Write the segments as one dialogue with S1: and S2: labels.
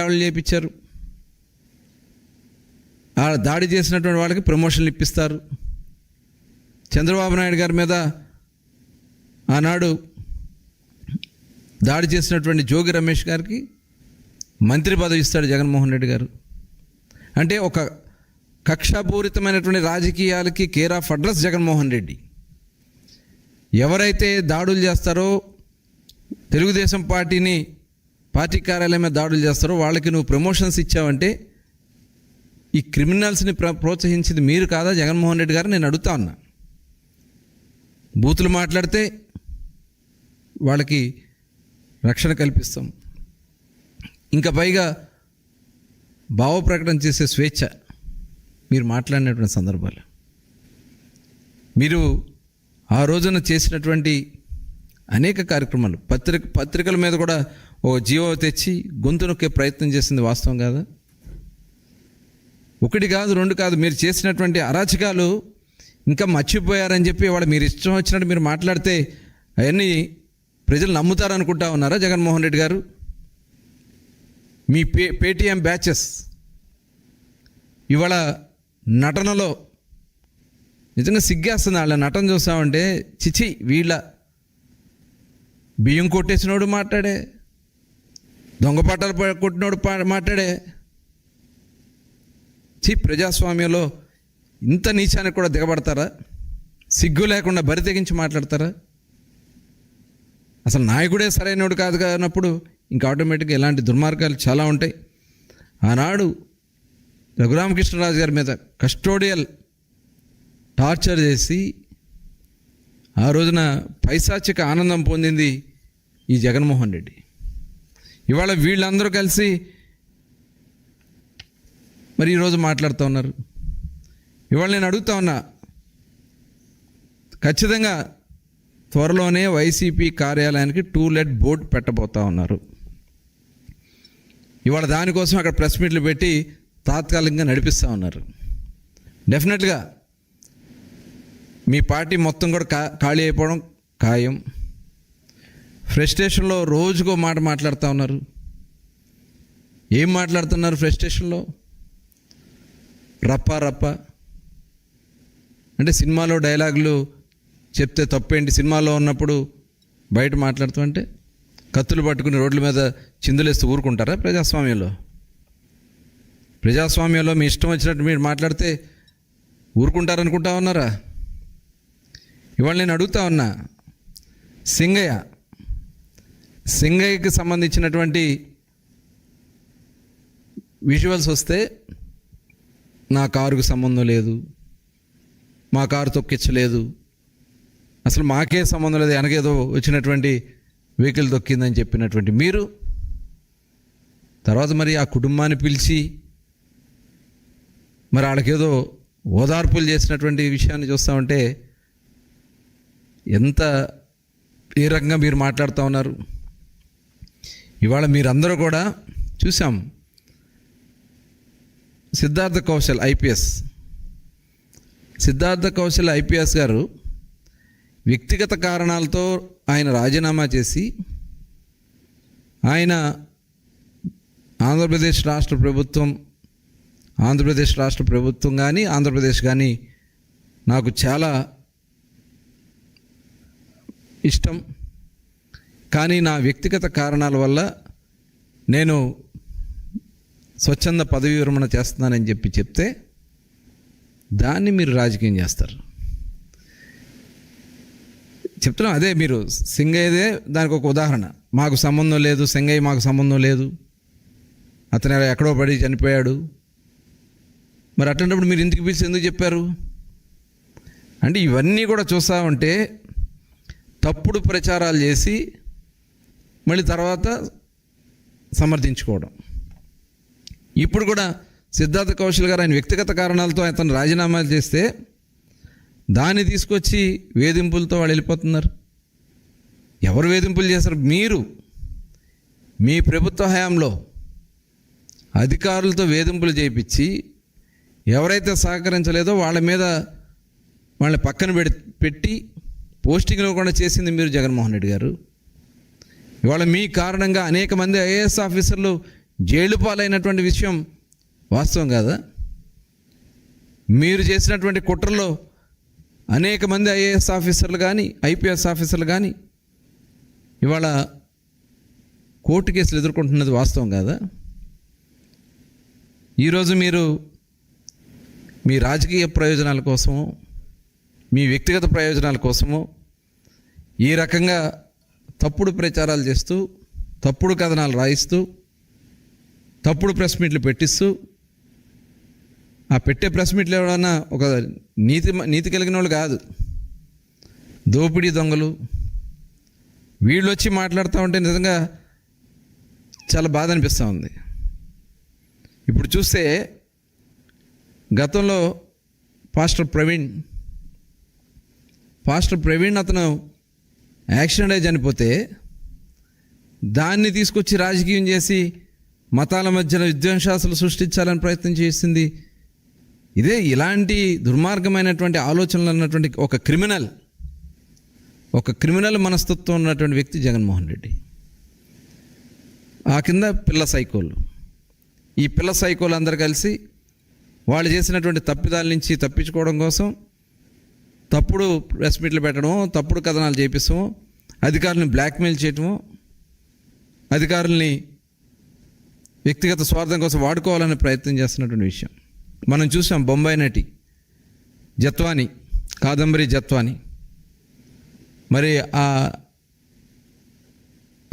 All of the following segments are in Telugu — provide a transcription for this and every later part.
S1: వాళ్ళు చేపించారు ఆ దాడి చేసినటువంటి వాళ్ళకి ప్రమోషన్లు ఇప్పిస్తారు. చంద్రబాబు నాయుడు గారి మీద ఆనాడు దాడి చేసినటువంటి జోగి రమేష్ గారికి మంత్రి పదవి ఇస్తాడు జగన్మోహన్ రెడ్డి గారు. అంటే ఒక కక్షాపూరితమైనటువంటి రాజకీయాలకి care of address Jaganmohan Reddy. ఎవరైతే దాడులు చేస్తారో తెలుగుదేశం పార్టీని పార్టీ కార్యాలయం మీద దాడులు చేస్తారో వాళ్ళకి నువ్వు ప్రమోషన్స్ ఇచ్చావంటే ఈ క్రిమినల్స్ని ప్ర ప్రోత్సహించింది మీరు కాదా? జగన్మోహన్ రెడ్డి గారు? నేను అడుగుతా ఉన్నా. బూతులు మాట్లాడితే వాళ్ళకి రక్షణ కల్పిస్తాం. ఇంకా పైగా భావ ప్రకటన చేసే స్వేచ్ఛ మీరు మాట్లాడినటువంటి సందర్భాలు. మీరు ఆ రోజున చేసినటువంటి అనేక కార్యక్రమాలు పత్రిక పత్రికల మీద కూడా ఓ జీవో తెచ్చి గొంతు నొక్కే ప్రయత్నం చేసింది వాస్తవం కాదా? ఒకటి కాదు రెండు కాదు మీరు చేసినటువంటి అరాచకాలు ఇంకా మర్చిపోయారని చెప్పి వాడు మీరు ఇష్టం వచ్చినట్టు మీరు మాట్లాడితే అవన్నీ ప్రజలు నమ్ముతారనుకుంటా ఉన్నారా జగన్మోహన్ రెడ్డి గారు? మీ పే పేటీఎం బ్యాచెస్ ఇవాళ నటనలో నిజంగా సిగ్గేస్తుంది. వాళ్ళ నటన చూసామంటే చిచి వీళ్ళ బియ్యం కొట్టేసినోడు మాట్లాడే దొంగ పట్టాలు కొట్టినోడు పా- మాట్లాడే. చీ ప్రజాస్వామ్యంలో ఇంత నీచానికి కూడా దిగబడతారా? సిగ్గు లేకుండా బరి తెగించి మాట్లాడతారా? అసలు నాయకుడే సరైనడు కాదు కానప్పుడు ఇంకా ఆటోమేటిక్గా ఇలాంటి దుర్మార్గాలు చాలా ఉంటాయి. ఆనాడు రఘురామకృష్ణరాజు గారి మీద కస్టోడియల్ టార్చర్ చేసి ఆ రోజున పైశాచిక ఆనందం పొందింది ఈ జగన్మోహన్ రెడ్డి. ఇవాళ వీళ్ళందరూ కలిసి మరి ఈరోజు మాట్లాడుతూ ఉన్నారు. ఇవాళ నేను అడుగుతా ఉన్నా ఖచ్చితంగా త్వరలోనే వైసీపీ కార్యాలయానికి టూ లెట్ బోర్డు పెట్టబోతా ఉన్నారు. ఇవాళ దానికోసం అక్కడ ప్రెస్ మీట్లు పెట్టి తాత్కాలికంగా నడిపిస్తూ ఉన్నారు. డెఫినెట్గా మీ పార్టీ మొత్తం కూడా కా ఖాళీ అయిపోవడం ఖాయం. ఫ్రస్ట్రేషన్లో రోజుకో మాట మాట్లాడుతూ ఉన్నారు. ఏం మాట్లాడుతున్నారు ఫ్రస్ట్రేషన్లో? రప్ప రప్ప. అంటే సినిమాలో డైలాగులు చెప్తే తప్పేంటి? సినిమాలో ఉన్నప్పుడు బయట మాట్లాడుతూ అంటే కత్తులు పట్టుకుని రోడ్ల మీద చిందులేస్తూ ఊరుకుంటారా ప్రజాస్వామ్యంలో? ప్రజాస్వామ్యంలో మీ ఇష్టం వచ్చినట్టు మీరు మాట్లాడితే ఊరుకుంటారనుకుంటా ఉన్నారా? ఇవాళ నేను అడుగుతా ఉన్నా సింగయ్య సింగయ్యకి సంబంధించినటువంటి విజువల్స్ వస్తే నా కారుకు సంబంధం లేదు మా కారు తొక్కించలేదు. అసలు మాకే సంబంధం లేదు వెనకేదో వచ్చినటువంటి వెహికల్ తొక్కిందని చెప్పినటువంటి మీరు తర్వాత మరి ఆ కుటుంబాన్ని పిలిచి మరి వాళ్ళకేదో ఓదార్పులు చేసినటువంటి విషయాన్ని చూస్తామంటే ఎంత ఏ రకంగా మీరు మాట్లాడుతూ ఉన్నారు? ఇవాళ మీరందరూ కూడా చూసాం సిద్ధార్థ కౌశల్ ఐపీఎస్. సిద్ధార్థ కౌశల్ ఐపీఎస్ గారు వ్యక్తిగత కారణాలతో ఆయన రాజీనామా చేసి ఆయన ఆంధ్రప్రదేశ్ రాష్ట్ర ప్రభుత్వం ఆంధ్రప్రదేశ్ రాష్ట్ర ప్రభుత్వం కానీ ఆంధ్రప్రదేశ్ కానీ నాకు చాలా ఇష్టం. కానీ నా వ్యక్తిగత కారణాల వల్ల నేను స్వచ్ఛంద పదవి విరమణ చేస్తున్నానని చెప్పి చెప్తే దాన్ని మీరు రాజకీయం చేస్తారు. చెప్తున్నాం అదే మీరు సింగయ్యదే దానికి ఒక ఉదాహరణ. మాకు సంబంధం లేదు సింగయ్య మాకు సంబంధం లేదు. అతను ఎక్కడో పడి చనిపోయాడు. మరి అట్లాంటప్పుడు మీరు ఇంటికి పిలిచి ఎందుకు చెప్పారు? అంటే ఇవన్నీ కూడా చూస్తా ఉంటే తప్పుడు ప్రచారాలు చేసి మళ్ళీ తర్వాత సమర్థించుకోవడం. ఇప్పుడు కూడా సిద్ధార్థ కౌశల్ గారు ఆయన వ్యక్తిగత కారణాలతో అతను రాజీనామాలు చేస్తే దాన్ని తీసుకొచ్చి వేధింపులతో వాళ్ళు వెళ్ళిపోతున్నారు. ఎవరు వేధింపులు చేస్తారు మీరు. మీ ప్రభుత్వ హయాంలో అధికారులతో వేధింపులు చేయించి ఎవరైతే సహకరించలేదో వాళ్ళ మీద వాళ్ళని పక్కన పెట్టి పోస్టింగ్లో కూడా చేసింది మీరు జగన్మోహన్ రెడ్డి గారు. ఇవాళ మీ కారణంగా అనేక మంది ఐఏఎస్ ఆఫీసర్లు జైలు పాలైనటువంటి విషయం వాస్తవం కాదా? మీరు చేసినటువంటి కుట్రలో అనేక మంది ఐఏఎస్ ఆఫీసర్లు కానీ ఐపీఎస్ ఆఫీసర్లు కానీ ఇవాళ కోర్టు కేసులు ఎదుర్కొంటున్నది వాస్తవం కాదా? ఈరోజు మీరు మీ రాజకీయ ప్రయోజనాల కోసమో మీ వ్యక్తిగత ప్రయోజనాల కోసమో ఈ రకంగా తప్పుడు ప్రచారాలు చేస్తూ తప్పుడు కథనాలు రాయిస్తూ తప్పుడు ప్రెస్ మీట్లు పెట్టిస్తూ ఆ పెట్టే ప్రెస్ మీట్లు ఎవడన్నా ఒక నీతి నీతి కలిగిన వాళ్ళు కాదు. దోపిడీ దొంగలు. వీళ్ళు వచ్చి మాట్లాడుతూ ఉంటే నిజంగా చాలా బాధ అనిపిస్తూ ఉంది. ఇప్పుడు చూస్తే గతంలో పాస్టర్ ప్రవీణ్ పాస్టర్ ప్రవీణ్ అతను యాక్సిడెంట్ అయి చనిపోతే దాన్ని తీసుకొచ్చి రాజకీయం చేసి మతాల మధ్యన విద్వేషాసులు సృష్టించాలని ప్రయత్నం చేసింది. ఇదే ఇలాంటి దుర్మార్గమైనటువంటి ఆలోచనలు ఉన్నటువంటి ఒక క్రిమినల్ ఒక క్రిమినల్ మనస్తత్వం ఉన్నటువంటి వ్యక్తి జగన్మోహన్ రెడ్డి. ఆ కింద పిల్ల సైకోలు. ఈ పిల్ల సైకోలు అందరు కలిసి వాళ్ళు చేసినటువంటి తప్పిదాల నుంచి తప్పించుకోవడం కోసం తప్పుడు ప్రెస్ మీట్లు పెట్టడం తప్పుడు కథనాలు చేపిస్తాము అధికారులను బ్లాక్మెయిల్ చేయటం అధికారుల్ని వ్యక్తిగత స్వార్థం కోసం వాడుకోవాలనే ప్రయత్నం చేస్తున్నటువంటి విషయం. మనం చూసాం బొంబాయి నటి జత్వాని కాదంబరి జత్వాని. మరి ఆ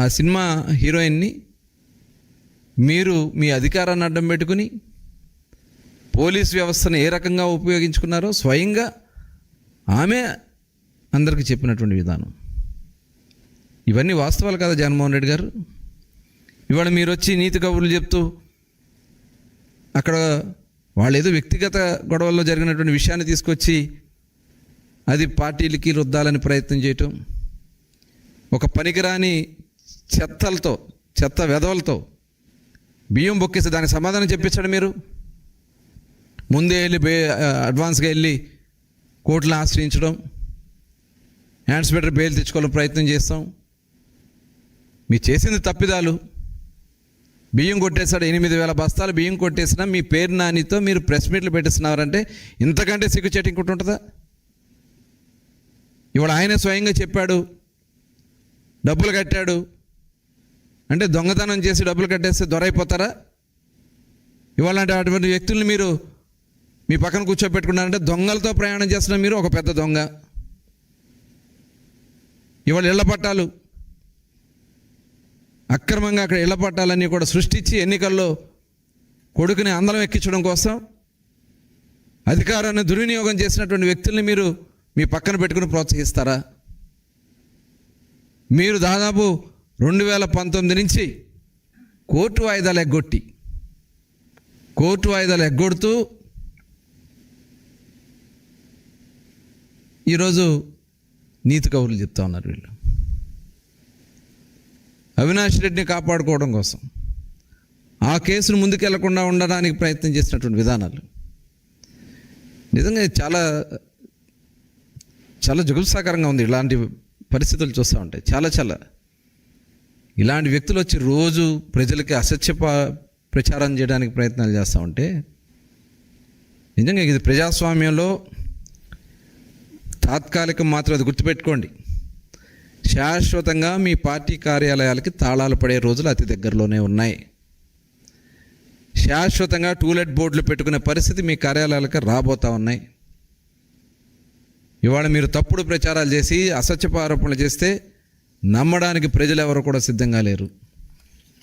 S1: ఆ సినిమా హీరోయిన్ని మీరు మీ అధికారాన్ని అడ్డం పెట్టుకుని పోలీస్ వ్యవస్థను ఏ రకంగా ఉపయోగించుకున్నారో స్వయంగా ఆమె అందరికీ చెప్పినటువంటి విధానం. ఇవన్నీ వాస్తవాలు కదా జగన్మోహన్ రెడ్డి గారు? ఇవాళ మీరు వచ్చి నీతి కబుర్లు చెప్తూ అక్కడ వాళ్ళు ఏదో వ్యక్తిగత గొడవల్లో జరిగినటువంటి విషయాన్ని తీసుకొచ్చి అది పార్టీలకి రుద్దాలని ప్రయత్నం చేయటం ఒక పనికిరాని చెత్తలతో చెత్త వెధవలతో బియ్యం బొక్కేసి దానికి సమాధానం చెప్పించండి మీరు. ముందే వెళ్ళి అడ్వాన్స్గా వెళ్ళి కోర్టులను ఆశ్రయించడం హ్యాండ్స్ బెటర్ బెయిల్ తెచ్చుకోవాలని ప్రయత్నం చేస్తాం. మీ చేసింది తప్పిదాలు. బియ్యం కొట్టేశాడు ఎనిమిది వేల బస్తాలు బియ్యం కొట్టేసినా మీ పేరు నానితో మీరు ప్రెస్ మీట్లు పెట్టేస్తున్నారంటే ఇంతకంటే సిగ్గుచేటు ఇంకోటి ఉంటుందా? ఇవాళ ఆయన స్వయంగా చెప్పాడు డబ్బులు కట్టాడు. అంటే దొంగతనం చేసి డబ్బులు కట్టేస్తే దొరైపోతారా? ఇవాళ అటువంటి వ్యక్తుల్ని మీరు మీ పక్కన కూర్చోబెట్టుకున్నారంటే దొంగలతో ప్రయాణం చేస్తున్న మీరు ఒక పెద్ద దొంగ. ఇవాళ ఇళ్ళ పట్టాలు. అక్రమంగా అక్కడ ఇళ్ళ పట్టాలన్నీ కూడా సృష్టించి ఎన్నికల్లో కొడుకుని అందలం ఎక్కించడం కోసం అధికారాన్ని దుర్వినియోగం చేసినటువంటి వ్యక్తుల్ని మీరు మీ పక్కన పెట్టుకుని ప్రోత్సహిస్తారా? మీరు దాదాపు రెండు వేల పంతొమ్మిది నుంచి కోర్టు వాయిదాలు ఎగ్గొట్టి కోర్టు వాయిదాలు ఎగ్గొడుతూ ఈరోజు నీతి కౌరులు చెప్తా ఉన్నారు వీళ్ళు. అవినాష్ రెడ్డిని కాపాడుకోవడం కోసం ఆ కేసును ముందుకెళ్ళకుండా ఉండడానికి ప్రయత్నం చేసినటువంటి విధానాలు. నిజంగా చాలా చాలా జుగుల్సాకరంగా ఉంది ఇలాంటి పరిస్థితులు చూస్తూ ఉంటాయి చాలా చాలా. ఇలాంటి వ్యక్తులు వచ్చి రోజు ప్రజలకి అసత్య ప్రచారం చేయడానికి ప్రయత్నాలు చేస్తూ ఉంటే నిజంగా ఇది ప్రజాస్వామ్యంలో తాత్కాలికం మాత్రం అది గుర్తుపెట్టుకోండి. శాశ్వతంగా మీ పార్టీ కార్యాలయాలకి తాళాలు పడే రోజులు అతి దగ్గరలోనే ఉన్నాయి. శాశ్వతంగా టూలెట్ బోర్డులు పెట్టుకునే పరిస్థితి మీ కార్యాలయాలకు రాబోతా ఉన్నాయి. ఇవాళ మీరు తప్పుడు ప్రచారాలు చేసి అసత్యపు ఆరోపణలు చేస్తే నమ్మడానికి ప్రజలు ఎవరు కూడా సిద్ధంగా లేరు.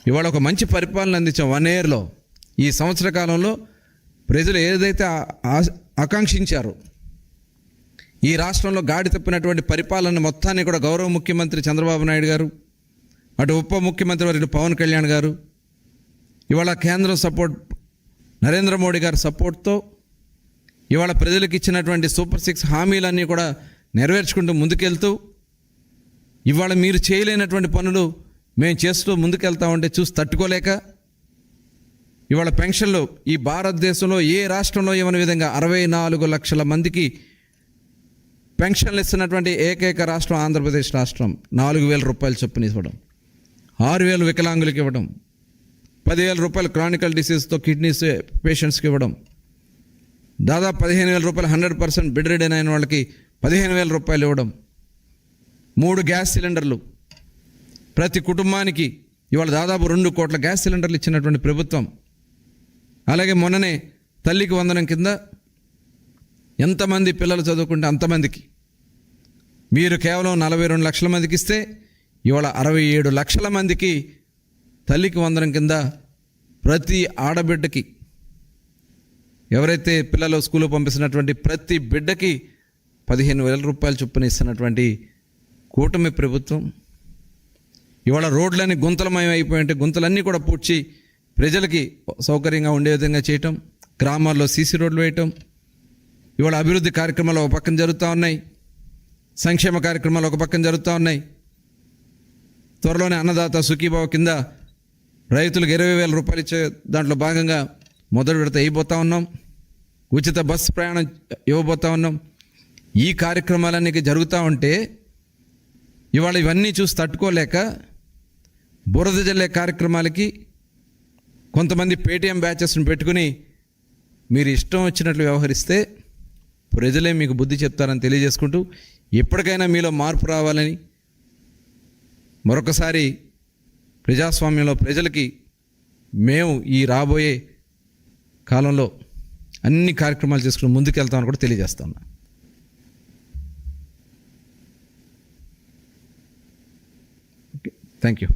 S1: ఇవాళ ఒక మంచి పరిపాలన అందించాం వన్ ఇయర్లో. ఈ సంవత్సర కాలంలో ప్రజలు ఏదైతే ఆ- ఆకాంక్షించారో ఈ రాష్ట్రంలో గాడి తప్పినటువంటి పరిపాలన మొత్తాన్ని కూడా గౌరవ ముఖ్యమంత్రి చంద్రబాబు నాయుడు గారు అటు ఉప ముఖ్యమంత్రి వారి పవన్ కళ్యాణ్ గారు ఇవాళ కేంద్రం సపోర్ట్ నరేంద్ర మోడీ గారి సపోర్ట్తో ఇవాళ ప్రజలకు ఇచ్చినటువంటి సూపర్ సిక్స్ హామీలన్నీ కూడా నెరవేర్చుకుంటూ ముందుకెళ్తూ ఇవాళ మీరు చేయలేనటువంటి పనులు మేము చేస్తూ ముందుకెళ్తా ఉంటే చూసి తట్టుకోలేక ఇవాళ పెన్షన్లు ఈ భారతదేశంలో ఏ రాష్ట్రంలో ఇవ్వని విధంగా అరవై నాలుగు లక్షల మందికి పెన్షన్లు ఇస్తున్నటువంటి ఏకైక రాష్ట్రం ఆంధ్రప్రదేశ్ రాష్ట్రం. నాలుగు వేల రూపాయలు చొప్పున ఇవ్వడం. ఆరు వేలు వికలాంగులకు ఇవ్వడం. పదివేల రూపాయలు క్రానికల్ డిసీజ్తో కిడ్నీస్ పేషెంట్స్కి ఇవ్వడం. దాదాపు పదిహేను వేల రూపాయలు హండ్రెడ్ పర్సెంట్ బెడ్ రెడీన్ అయిన వాళ్ళకి పదిహేను వేల రూపాయలు ఇవ్వడం. మూడు గ్యాస్ సిలిండర్లు. ప్రతి కుటుంబానికి ఇవాళ దాదాపు రెండు కోట్ల గ్యాస్ సిలిండర్లు ఇచ్చినటువంటి ప్రభుత్వం. అలాగే మొన్ననే తల్లికి వందనం కింద ఎంతమంది పిల్లలు చదువుకుంటే అంతమందికి. మీరు కేవలం నలభై రెండు లక్షల మందికి ఇస్తే ఇవాళ అరవై ఏడు లక్షల మందికి తల్లికి వందనం కింద ప్రతి ఆడబిడ్డకి ఎవరైతే పిల్లలు స్కూల్లో పంపిస్తున్నటువంటి ప్రతి బిడ్డకి పదిహేను వేల రూపాయలు చొప్పున ఇస్తున్నటువంటి కూటమి ప్రభుత్వం ఇవాళ రోడ్లన్నీ గుంతలమయం అయిపోయింటే గుంతలన్నీ కూడా పూడ్చి ప్రజలకి సౌకర్యంగా ఉండే విధంగా చేయటం గ్రామాల్లో సీసీ రోడ్లు వేయటం ఇవాళ అభివృద్ధి కార్యక్రమాలు ఒక పక్కన జరుగుతూ ఉన్నాయి. సంక్షేమ కార్యక్రమాలు ఒక పక్కన జరుగుతూ ఉన్నాయి. త్వరలోనే అన్నదాత సుఖీభావ కింద రైతులకు ఇరవై వేల రూపాయలు ఇచ్చే దాంట్లో భాగంగా మొదటి విడత వేయబోతా ఉన్నాం. ఉచిత బస్సు ప్రయాణం ఇవ్వబోతా ఉన్నాం. ఈ కార్యక్రమాలన్నీ జరుగుతూ ఉంటే ఇవాళ ఇవన్నీ చూసి తట్టుకోలేక బురద జల్లే కార్యక్రమాలకి కొంతమంది పేటీఎం బ్యాచెస్ని పెట్టుకుని మీరు ఇష్టం వచ్చినట్లు వ్యవహరిస్తే ప్రజలే మీకు బుద్ధి చెప్తారని తెలియజేసుకుంటూ ఎప్పటికైనా మీలో మార్పు రావాలని మరొకసారి ప్రజాస్వామ్యంలో ప్రజలకి మేము ఈ రాబోయే కాలంలో అన్ని కార్యక్రమాలు చేసుకుని ముందుకెళ్తామని కూడా తెలియజేస్తాను థ్యాంక్ యూ